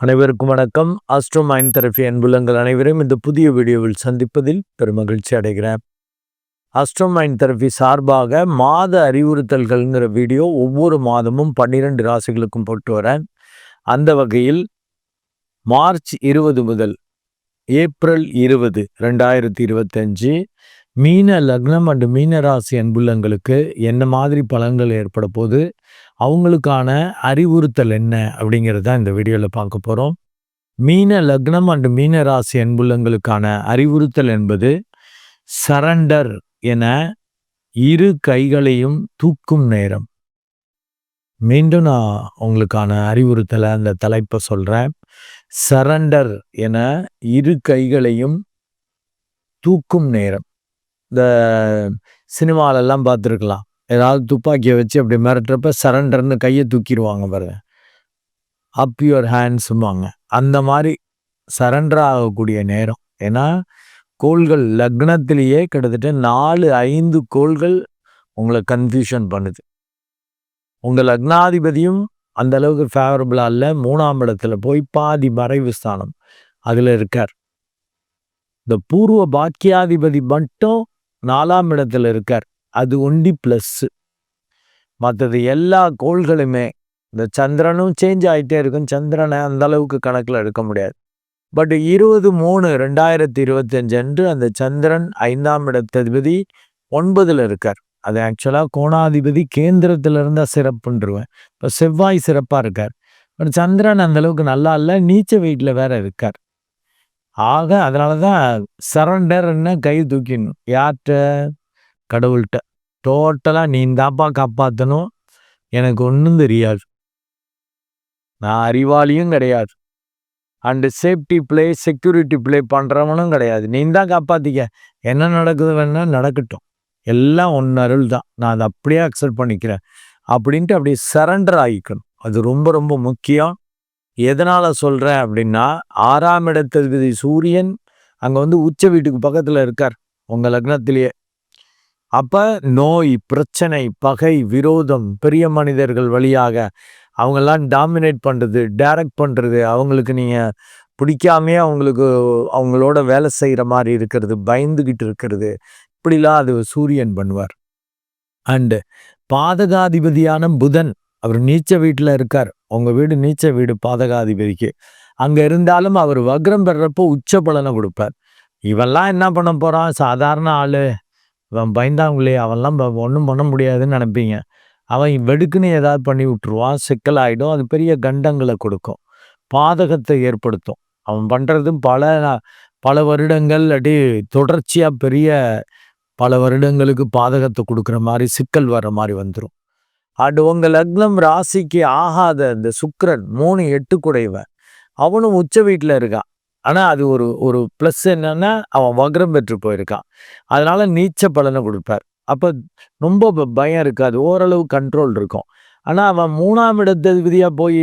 அனைவருக்கும் வணக்கம். Astro mind therapy அன்புலங்கள் அனைவரையும் இந்த புதிய வீடியோவில் சந்திப்பதில் பெருமகிழ்ச்சி அடைகிறேன். ஆஸ்ட்ரோ மைண்ட் தெரப்பி சார்பாக மாத அறிவுறுத்தல்கள்ங்கிற வீடியோ ஒவ்வொரு மாதமும் பன்னிரெண்டு ராசிகளுக்கும் போட்டு வரேன். அந்த வகையில் மார்ச் இருபது முதல் ஏப்ரல் இருபது ரெண்டாயிரத்தி இருபத்தஞ்சு மீன லக்னம் அண்டு மீன ராசி அன்புள்ளங்களுக்கு என்ன மாதிரி பலன்கள் ஏற்பட போது அவங்களுக்கான அறிவுறுத்தல் என்ன அப்படிங்கிறது தான் இந்த வீடியோவில் பார்க்க போகிறோம் மீன லக்னம் அண்டு மீன ராசி அன்புள்ளங்களுக்கான அறிவுறுத்தல் என்பது சரண்டர் என இரு கைகளையும் தூக்கும் நேரம். மீண்டும் நான் உங்களுக்கான அறிவுறுத்தலை அந்த தலைப்பை சொல்கிறேன் சரண்டர் என இரு கைகளையும் தூக்கும் நேரம். இந்த சினிமாலெல்லாம் பார்த்துருக்கலாம். ஏதாவது துப்பாக்கியை வச்சு அப்படி மிரட்டுறப்ப சரண்டர்னு கையை தூக்கிடுவாங்க பாருங்க. அப் யுவர் ஹேண்ட்ஸும்பாங்க அந்த மாதிரி சரண்டர் ஆகக்கூடிய நேரம். ஏன்னா கோள்கள் லக்னத்திலேயே கிட்டத்தட்ட நாலு ஐந்து கோள்கள் உங்களை கன்ஃபியூஷன் பண்ணுது. உங்கள் லக்னாதிபதியும் அந்த அளவுக்கு ஃபேவரபிளாக இல்லை. மூணாம் இடத்துல போய் பாதி மறைவு ஸ்தானம் அதில் இருக்கார். இந்த பூர்வ பாக்கியாதிபதி மட்டும் நாலாம் இடத்துல இருக்கார். அது ஒண்டி ப்ளஸ்ஸு மற்றது எல்லா கோள்களுமே இந்த சந்திரனும் சேஞ்ச் ஆகிட்டே இருக்கும். சந்திரனை அந்த அளவுக்கு கணக்கில் எடுக்க முடியாது. பட் இருபது மூணு ரெண்டாயிரத்தி இருபத்தஞ்சு அன்று அந்த சந்திரன் ஐந்தாம் இடத்ததிபதி ஒன்பதில் இருக்கார். அது ஆக்சுவலாக கோணாதிபதி கேந்திரத்தில் இருந்தால் சிறப்புன்றுவேன். இப்போ செவ்வாய் சிறப்பாக இருக்கார். பட் சந்திரன் அந்த அளவுக்கு நல்லா இல்லை நீச்ச வீட்டில் வேற இருக்கார். ஆக அதனால தான் சரண்டர்ன்னு கை தூக்கிடணும். யார்கிட்ட? கடவுள்கிட்ட. டோட்டலாக நீ தாப்பா காப்பாற்றணும் எனக்கு ஒன்றும் தெரியாது. நான் அறிவாளியும் கிடையாது. And safety play security play பண்ணுறவனும் கிடையாது. நீ தான் காப்பாற்றிக்க என்ன நடக்குது வேணா நடக்கட்டும். எல்லாம் ஒன்று அருள் தான். நான் அதை அப்படியே அக்செப்ட் பண்ணிக்கிறேன். அப்படின்ட்டு அப்படியே சரண்டர் ஆகிக்கணும். அது ரொம்ப ரொம்ப முக்கியம். எதனால் சொல்கிறேன் அப்படின்னா ஆறாம் இடத்திற்கு சூரியன் அங்கே வந்து உச்ச வீட்டுக்கு பக்கத்தில் இருக்கார். உங்கள் லக்னத்திலேயே. அப்போ நோய் பிரச்சனை பகை விரோதம் பெரிய மனிதர்கள் வழியாக அவங்கெல்லாம் டாமினேட் பண்ணுறது டைரக்ட் பண்ணுறது அவங்களுக்கு நீங்கள் பிடிக்காமே அவங்களுக்கு அவங்களோட வேலை செய்கிற மாதிரி இருக்கிறது பயந்துக்கிட்டு இருக்கிறது. இப்படிலாம் அது சூரியன் பண்ணுவார். அண்டு பாதகாதிபதியான புதன் அவர் நீச்ச வீட்டில் இருக்கார். உங்கள் வீடு நீச்ச வீடு பாதகாதிபதிக்கு. அங்கே இருந்தாலும் அவர் வக்ரம் பெறப்போ உச்ச பலனை கொடுப்பார். இவெல்லாம் என்ன பண்ண போகிறான் சாதாரண ஆள். இவன் பயந்தாங்களே அவன்லாம் ஒன்றும் பண்ண முடியாதுன்னு நினைப்பீங்க. அவன் வெடுக்குன்னு ஏதாவது பண்ணி விட்டுருவான் சிக்கலாயிடும் அது பெரிய கண்டங்களை கொடுக்கும். பாதகத்தை ஏற்படுத்தும். அவன் பண்ணுறதும் பல பல வருடங்கள் அடி தொடர்ச்சியாக பெரிய பல வருடங்களுக்கு பாதகத்தை கொடுக்குற மாதிரி சிக்கல் வர மாதிரி வந்துடும் அண்டு உங்கள் லக்னம் ராசிக்கு ஆகாத இந்த சுக்கரன் மூணு எட்டு குடைவன் அவனும் உச்ச வீட்டில் இருக்கான். ஆனால் அது ஒரு ஒரு ப்ளஸ் என்னன்னா அவன் வக்ரம் பெற்று போயிருக்கான். அதனால நீச்ச பலனை கொடுப்பார். அப்போ ரொம்ப பயம் இருக்காது. ஓரளவு கண்ட்ரோல் இருக்கும். ஆனால் அவன் மூணாம் இடத்ததிபதியாக போய்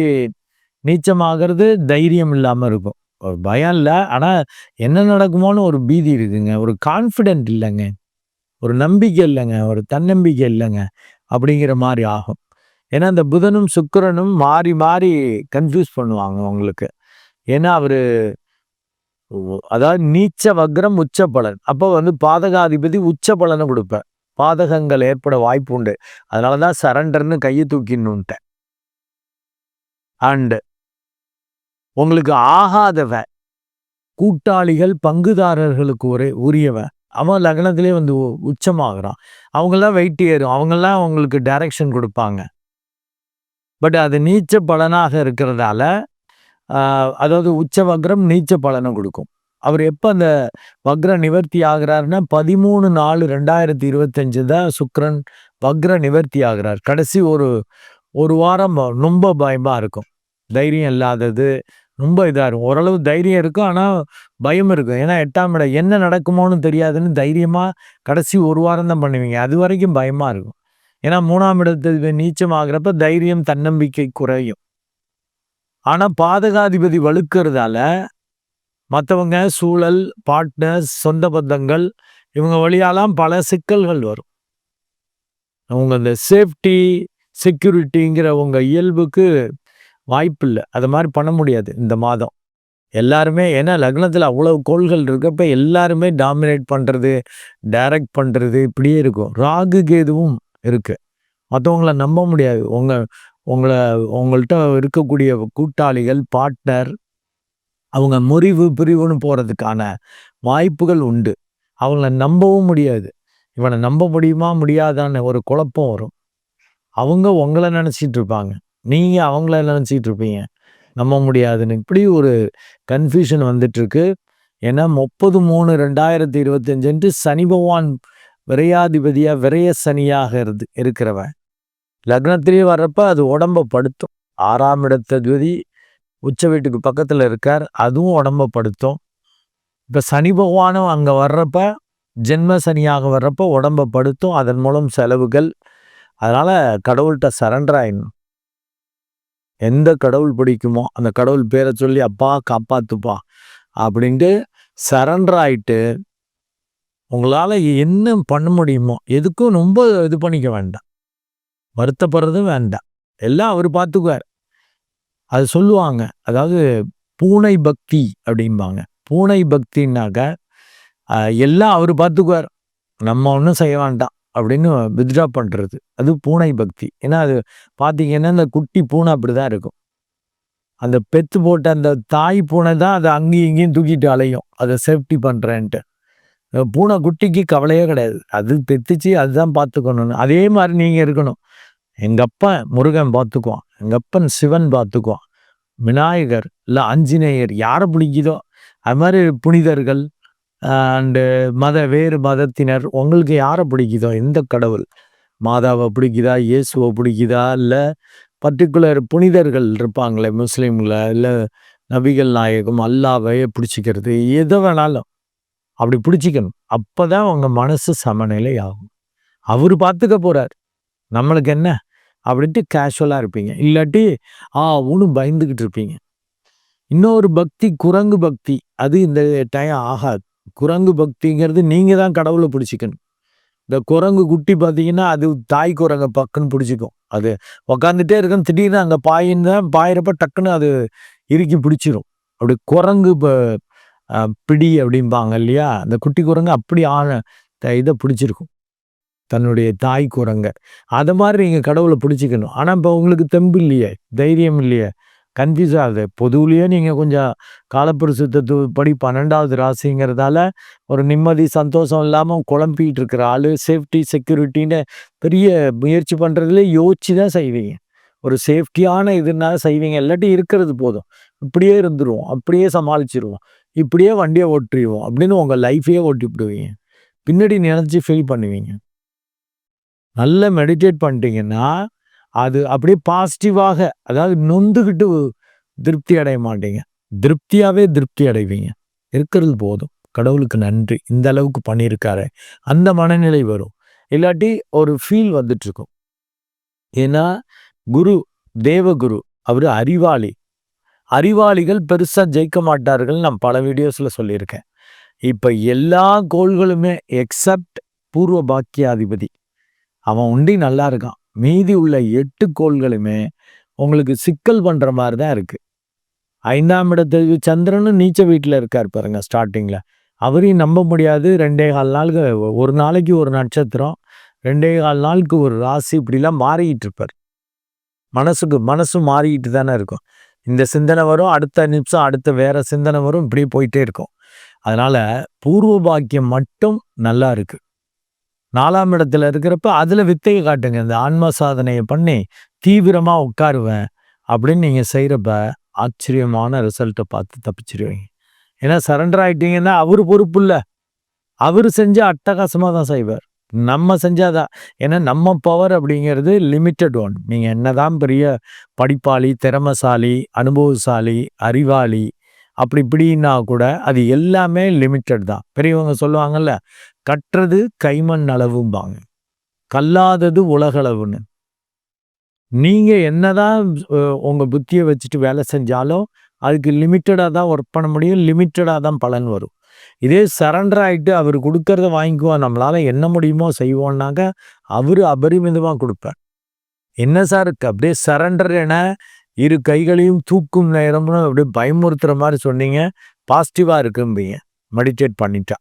நீச்சமாகிறது தைரியம் இல்லாமல் இருக்கும். ஒரு பயம் இல்லை. ஆனால் என்ன நடக்குமோன்னு ஒரு பீதி இருக்குங்க. ஒரு கான்ஃபிடென்ட் இல்லைங்க. ஒரு நம்பிக்கை இல்லைங்க. ஒரு தன்னம்பிக்கை இல்லைங்க. அப்படிங்கிற மாதிரி ஆகும். ஏன்னா இந்த புதனும் சுக்கரனும் மாறி மாறி கன்ஃபியூஸ் பண்ணுவாங்க உங்களுக்கு ஏன்னா அவர் அதாவது நீச்ச வக்ரம் உச்ச பலன். அப்போ வந்து பாதகாதிபதி உச்ச பலனை கொடுப்பேன். பாதகங்கள் ஏற்பட வாய்ப்பு உண்டு. அதனால தான் சரண்டர்னு கையை தூக்கின்னுட்டேன் அண்டு உங்களுக்கு ஆகாதவன் கூட்டாளிகள் பங்குதாரர்களுக்கு ஒரே உரியவன் அவன் லக்னத்திலே வந்து உச்சமாகறான். அவங்கெல்லாம் வெயிட் ஏறும். அவங்கெல்லாம் அவங்களுக்கு டைரக்ஷன் கொடுப்பாங்க. பட் அது நீச்ச பலனாக இருக்கிறதால அதாவது உச்ச வக்ரம் நீச்ச பலனை கொடுக்கும். அவர் எப்போ அந்த வக்ர நிவர்த்தி ஆகிறாருன்னா பதிமூணு நாலு ரெண்டாயிரத்தி இருபத்தஞ்சு தான் சுக்ரன் வக்ர நிவர்த்தி ஆகிறார். கடைசி ஒரு ஒரு வாரம் ரொம்ப பயமாக இருக்கும். தைரியம் இல்லாதது ரொம்ப இதாக இருக்கும். ஓரளவு தைரியம் இருக்கும் ஆனால் பயம் இருக்கும். ஏன்னா எட்டாம் இடம் என்ன நடக்குமோன்னு தெரியாதுன்னு தைரியமாக கடைசி ஒரு வாரம் தான் பண்ணுவீங்க. அது வரைக்கும் பயமாக இருக்கும். ஏன்னா மூணாம் இடத்து நீச்சம் ஆகிறப்ப தைரியம் தன்னம்பிக்கை குறையும். ஆனால் பாதகாதிபதி வலுக்கிறதால மற்றவங்க சூழல் பார்ட்னர்ஸ் சொந்த பந்தங்கள் இவங்க வழியாலாம் பல சிக்கல்கள் வரும். அவங்க இந்த சேஃப்டி செக்யூரிட்டிங்கிற உங்கள் இயல்புக்கு வாய்ப்பு இல்லை அது மாதிரி பண்ண முடியாது இந்த மாதம். எல்லாருமே ஏன்னா லக்னத்தில் அவ்வளவு கோள்கள் இருக்கப்ப எல்லாருமே டாமினேட் பண்ணுறது டைரக்ட் பண்ணுறது இப்படியே இருக்கும். ராகு கேதுவும் இருக்குது மற்றவங்கள நம்ப முடியாது. உங்கள் உங்களை உங்கள்கிட்ட இருக்கக்கூடிய கூட்டாளிகள் பார்ட்னர் அவங்க முறிவு பிரிவுன்னு போகிறதுக்கான வாய்ப்புகள் உண்டு. அவங்கள நம்பவும் முடியாது. இவனை நம்ப முடியுமா முடியாதான்னு ஒரு குழப்பம் வரும். அவங்க உங்களை நினச்சிட்டு இருப்பாங்க. நீங்கள் அவங்கள நினச்சிட்டு இருப்பீங்க. நம்ப முடியாதுன்னு. இப்படி ஒரு கன்ஃபியூஷன் வந்துட்டுருக்கு. ஏன்னா முப்பது மூணு ரெண்டாயிரத்தி இருபத்தஞ்சுன்ட்டு சனி பகவான் விரையாதிபதியாக விரைய சனியாக இருந்து இருக்கிறவன். லக்னத்திலேயே வர்றப்ப அது உடம்ப படுத்தும். ஆறாம் இடத்ததிபதி உச்ச வீட்டுக்கு பக்கத்தில் இருக்கார் அதுவும் உடம்ப படுத்தும். இப்போ சனி பகவானும் அங்கே வர்றப்ப ஜென்ம சனியாக வர்றப்ப உடம்பை படுத்தும் அதன் மூலம் செலவுகள். அதனால் கடவுள்கிட்ட சரண்டர் ஆயிடணும். எந்த கடவுள் பிடிக்குமோ அந்த கடவுள் பேரை சொல்லி அப்பா காப்பாத்துப்பா அப்படின்ட்டு சரண்டர் ஆயிட்டு உங்களால் என்ன பண்ண முடியுமோ எதுக்கும் ரொம்ப இது பண்ணிக்க வேண்டாம். வருத்தப்படுறதும் வேண்டாம். எல்லாம் அவர் பார்த்துக்குவார் அது சொல்லுவாங்க. அதாவது பூனை பக்தி அப்படிம்பாங்க. பூனை பக்தின்னாக்க எல்லாம் அவர் பார்த்துக்குவார் நம்ம ஒன்றும் செய்ய வேண்டாம் அப்படின்னு வித்ட்ரா பண்ணுறது அது பூனை பக்தி. ஏன்னா அது பார்த்தீங்கன்னா இந்த குட்டி பூனை அப்படி தான் இருக்கும். அந்த பெத்து போட்ட அந்த தாய் பூனை தான் அதை அங்கேயும் இங்கேயும் தூக்கிட்டு அலையும். அதை சேஃப்டி பண்ணுறேன்ட்டு பூனை குட்டிக்கு கவலையே கிடையாது. அது பெத்துச்சு அதுதான் பார்த்துக்கணும்னு அதே மாதிரி நீங்கள் இருக்கணும். எங்கள் அப்பன் முருகன் பார்த்துக்குவான் எங்கள் அப்பன் சிவன் பார்த்துக்குவான். விநாயகர் இல்லை ஆஞ்சநேயர் யாரை பிடிக்குதோ அது மாதிரி புனிதர்கள் அண்டு மத வேறு மதத்தினர் உங்களுக்கு யாரை பிடிக்குதோ எந்த கடவுள்? மாதாவை பிடிக்குதா இயேசுவை பிடிக்குதா இல்லை பர்டிகுலர் புனிதர்கள் இருப்பாங்களே முஸ்லீமில் இல்லை நபிகள் நாயகம் அல்லாவையே பிடிச்சிக்கிறது எதை வேணாலும். அப்படி பிடிச்சிக்கணும். அப்போ தான் உங்கள் மனசு சமநிலை ஆகும் அவர் பார்த்துக்க போகிறார் நம்மளுக்கு என்ன? அப்படின்ட்டு கேஷுவலாக இருப்பீங்க. இல்லாட்டி ஆ ஒன்று பயந்துக்கிட்டு இருப்பீங்க. இன்னொரு பக்தி குரங்கு பக்தி. அது இந்த டைம் ஆகாது. குரங்கு பக்திங்கிறது நீங்கள் தான் கடவுளை பிடிச்சிக்கணும். இந்த குரங்கு குட்டி பார்த்தீங்கன்னா அது தாய் குரங்கை பக்குன்னு பிடிச்சிக்கும். அது உக்காந்துட்டே இருக்கும் திடீர்னு அங்கே பாயின்னு தான் பாயிறப்ப டக்குன்னு அது இறுக்கி பிடிச்சிரும். அப்படி குரங்கு பிடி அப்படிம்பாங்க இல்லையா? அந்த குட்டி குரங்கு அப்படி ஆன இதை பிடிச்சிருக்கும். தன்னுடைய தாய் குரங்க அதை மாதிரி நீங்கள் கடவுளை பிடிச்சிக்கணும். ஆனால் இப்போ உங்களுக்கு தெம்பு இல்லையே தைரியம் இல்லையே கன்ஃபியூஸ் ஆகுது. பொதுவுலேயே நீங்கள் கொஞ்சம் காலப்புருஷத்து படி பன்னெண்டாவது ராசிங்கிறதால ஒரு நிம்மதி சந்தோஷம் இல்லாமல் குழம்பிக்கிட்டு இருக்கிற ஆள் சேஃப்டி செக்யூரிட்டின்னு பெரிய முயற்சி பண்ணுறதுல யோசிச்சு தான் செய்வீங்க. ஒரு சேஃப்டியான இதுனால செய்வீங்க. இல்லாட்டி இருக்கிறது போதும். இப்படியே இருந்துருவோம். அப்படியே சமாளிச்சிருவோம். இப்படியே வண்டியை ஓட்டிடுவோம் அப்படின்னு உங்கள் லைஃபையே ஓட்டி விடுவீங்க பின்னாடி நினச்சி ஃபீல் பண்ணுவீங்க. நல்லா மெடிடேட் பண்ணிட்டீங்கன்னா அது அப்படியே பாசிட்டிவாக அதாவது நொந்துக்கிட்டு திருப்தி அடைய மாட்டீங்க. திருப்தியாகவே திருப்தி அடைவீங்க. இருக்கிறது போதும். கடவுளுக்கு நன்றி. இந்த அளவுக்கு பண்ணியிருக்காரு. அந்த மனநிலை வரும். இல்லாட்டி ஒரு ஃபீல் வந்துட்டுருக்கும். ஏன்னா குரு தேவகுரு அவர் அறிவாளி. அறிவாளிகள் பெருசாக ஜெயிக்க மாட்டார்கள் நான் பல வீடியோஸில் சொல்லியிருக்கேன். இப்போ எல்லா கோள்களுமே எக்ஸப்ட் பூர்வ பாக்கியாதிபதி. அவன் உண்டி நல்லா இருக்கான். மீதி உள்ள எட்டு கோள்களுமே உங்களுக்கு சிக்கல் பண்ணுற மாதிரி தான் இருக்குது ஐந்தாம் இடத்து சந்திரனும் நீச்ச வீட்டில் இருக்கார் பாருங்க ஸ்டார்டிங்கில் அவரையும் நம்ப முடியாது. ரெண்டே கால் நாளுக்கு ஒரு நாளைக்கு ஒரு நட்சத்திரம் ரெண்டே கால் நாளுக்கு ஒரு ராசி இப்படிலாம் மாறிக்கிட்டு இருப்பார். மனசுக்கு மனசு மாறிக்கிட்டு தானே இருக்கும். இந்த சிந்தனை வரும் அடுத்த நிமிஷம் அடுத்த வேறு சிந்தனை வரும் இப்படியே போயிட்டே இருக்கும். அதனால் பூர்வ பாக்கியம் மட்டும் நல்லா இருக்குது நாலாம் இடத்துல இருக்கிறப்ப அதில் வித்தையை காட்டுங்க. இந்த ஆன்ம சாதனையை பண்ணி தீவிரமாக உட்காருவேன் அப்படின்னு நீங்கள் செய்கிறப்ப ஆச்சரியமான ரிசல்ட்டை பார்த்து தப்பிச்சிருவீங்க. ஏன்னா சரண்டர் ஆகிட்டீங்கன்னா அவர் பொறுப்பு இல்லை. அவர் செஞ்ச அட்டகாசமாக தான் செய்வார். நம்ம செஞ்சாதான் ஏன்னா நம்ம பவர் அப்படிங்கிறது லிமிட்டட் ஒன் நீங்கள் என்னதான் பெரிய படிப்பாளி திறமசாலி அனுபவசாலி அறிவாளி அப்படி இப்படின்னா கூட அது எல்லாமே லிமிட்டட் தான். பெரியவங்க சொல்லுவாங்கல்ல கற்றது கைமண் அளவும்பாங்க. கல்லாதது உலகளவுன்னு. நீங்கள் என்னதான் உங்கள் புத்தியை வச்சுட்டு வேலை செஞ்சாலும் அதுக்கு லிமிட்டடாக தான் ஒர்க் பண்ண முடியும் லிமிட்டடாக தான் பலன் வரும். இதே சரண்டர் ஆகிட்டு அவர் கொடுக்கறத வாங்கிக்குவோம் நம்மளால் என்ன முடியுமோ செய்வோம்னாக்க அவர் அபரிமிதமாக கொடுப்பார். என்ன சார் அப்படியே சரண்டர் என இரு கைகளையும் தூக்கும் நேரம்னு அப்படியே பயமுறுத்துற மாதிரி சொன்னீங்க பாசிட்டிவாக இருக்கும்பீங்க. மெடிடேட் பண்ணிட்டா.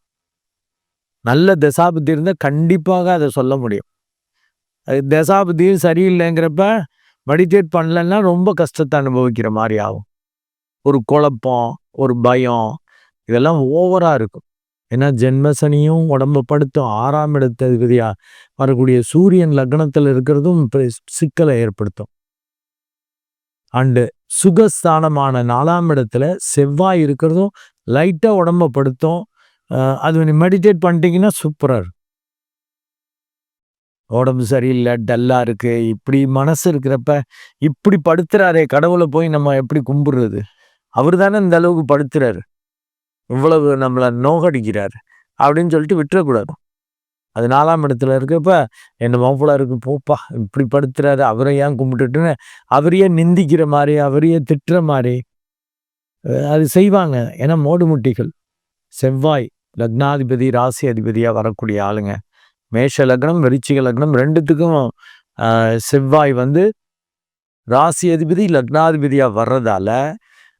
நல்ல தசாபுத்தி இருந்தால் கண்டிப்பாக அதை சொல்ல முடியும். அது தசாபுத்தியும் சரியில்லைங்கிறப்ப மெடிடேட் பண்ணலன்னா ரொம்ப கஷ்டத்தை அனுபவிக்கிற மாதிரி ஆகும். ஒரு குழப்பம் ஒரு பயம் இதெல்லாம் ஓவராக இருக்கும். ஏன்னா ஜென்மசனியும் உடம்பு படுத்தும் ஆறாம் இடத்த வரக்கூடிய சூரியன் லக்னத்தில் இருக்கிறதும் சிக்கலை ஏற்படுத்தும். அண்டு சுகஸ்தானமான நாலாம் இடத்துல செவ்வாய் இருக்கிறதும் லைட்டாக உடம்ப படுத்தும் அது நீ மெடிடேட் பண்ணிட்டீங்கன்னா சூப்பராக இருக்கும். உடம்பு சரியில்லை டல்லாக இருக்குது இப்படி மனசு இருக்கிறப்ப இப்படி படுத்துறாரே கடவுளை போய் நம்ம எப்படி கும்பிடுறது? அவர் தானே இந்த அளவுக்கு படுத்துறாரு. இவ்வளவு நம்மளை நோகடிக்கிறார் அப்படின்னு சொல்லிட்டு விட்டுறக்கூடாது. அது நாலாம் இடத்துல இருக்கப்ப என்ன மாப்பிள்ளா இருக்கு போப்பா இப்படி படுத்துறாரு அவரை ஏன் கும்பிட்டுட்டுன்னு? அவரையே நிந்திக்கிற மாதிரி அவரையே திட்டுற மாதிரி அது செய்வாங்க. ஏன்னா மோடு முட்டிகள் செவ்வாய் லக்னாதிபதி ராசி அதிபதியாக வரக்கூடிய ஆளுங்க. மேஷ லக்னம் விருச்சிக லக்னம் ரெண்டுத்துக்கும் செவ்வாய் வந்து ராசி அதிபதி லக்னாதிபதியாக வர்றதால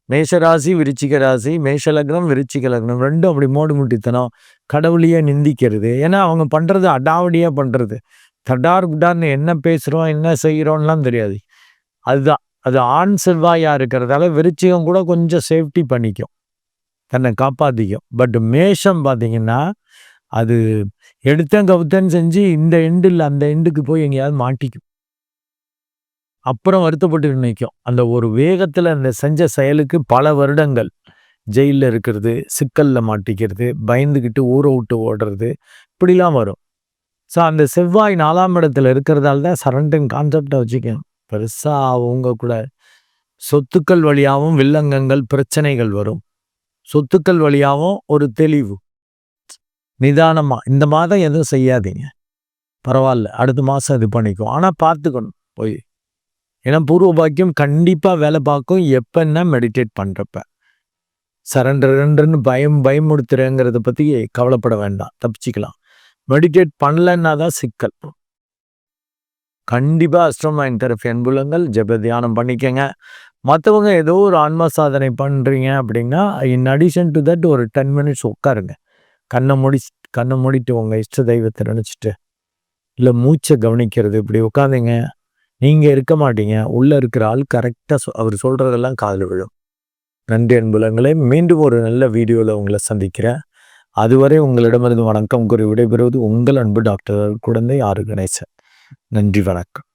மேஷராசி விருச்சிக ராசி மேஷ லக்னம் விருச்சிக லக்னம் ரெண்டும் அப்படி மோடு முட்டித்தனம் கடவுளையே நிந்திக்கிறது. ஏன்னா அவங்க பண்ணுறது அடாவடியாக பண்ணுறது தடார் குடார்னு என்ன பேசுகிறோம் என்ன செய்கிறோம்லாம் தெரியாது. அதுதான். அது ஆண் செவ்வாயாக இருக்கிறதால விருச்சிகம் கூட கொஞ்சம் சேஃப்டி பண்ணிக்கும். தன்னை காப்பாற்றிக்கும் பட் மேஷம் பார்த்தீங்கன்னா அது எடுத்தேன் கவுத்தேன்னு செஞ்சு இந்த எண்டில் அந்த எண்டுக்கு போய் எங்கேயாவது மாட்டிக்கும். அப்புறம் வருத்தப்பட்டு நினைக்கும் அந்த ஒரு வேகத்தில் அந்த செஞ்ச செயலுக்கு பல வருடங்கள். ஜெயிலில் இருக்கிறது சிக்கலில் மாட்டிக்கிறது பயந்துக்கிட்டு ஊரை விட்டு ஓடுறது இப்படிலாம் வரும். ஸோ அந்த செவ்வாய் நாலாம் இடத்துல இருக்கிறதால தான் சரண்டன் கான்செப்டை வச்சுக்கணும் பெருசாக அவங்க கூட சொத்துக்கள் வழியாகவும் வில்லங்கங்கள் பிரச்சனைகள் வரும். சொத்துக்கள் வழியாகவும் ஒரு தெளிவு நிதானமாக இந்த மாதம் எதுவும் செய்யாதீங்க பரவாயில்ல அடுத்த மாதம் இது பண்ணிக்கும் ஆனால் பார்த்துக்கணும் போய் ஏன்னா பூர்வ பாக்கியம் கண்டிப்பாக வேலை பார்க்கும் எப்பன்னா மெடிடேட் பண்ணுறப்ப சரண்டர்ன்னு பயம் பயமுடுத்துறேங்கிறத பற்றி கவலைப்பட வேண்டாம் தப்பிச்சிக்கலாம் மெடிடேட் பண்ணலன்னா தான் சிக்கல் கண்டிப்பாக அஸ்ட்ரோமைன் தெரப்பி அன்புலங்கள் ஜப தியானம் பண்ணிக்கங்க மற்றவங்க ஏதோ ஒரு ஆன்மா சாதனை பண்ணுறீங்க அப்படின்னா இன் அடிஷன் டு தட் ஒரு டென் மினிட்ஸ் உட்காருங்க. கண்ணை முடி கண்ணை மூடிட்டு உங்கள் இஷ்ட தெய்வத்தை நினச்சிட்டு இல்லை மூச்சை கவனிக்கிறது இப்படி உட்காந்துங்க நீங்கள் இருக்க மாட்டீங்க. உள்ளே இருக்கிற ஆள் கரெக்டாக சொ அவர் சொல்கிறதெல்லாம் காதில் விழும். நன்றி அன்புலங்களே மீண்டும் ஒரு நல்ல வீடியோவில் உங்களை சந்திக்கிறேன். அதுவரை உங்களிடமிருந்து வணக்கம் கூறி விடைபெறுவது உங்கள் அன்பு டாக்டர் குழந்தை ஆறு கணேசன். நன்றி வணக்கம்.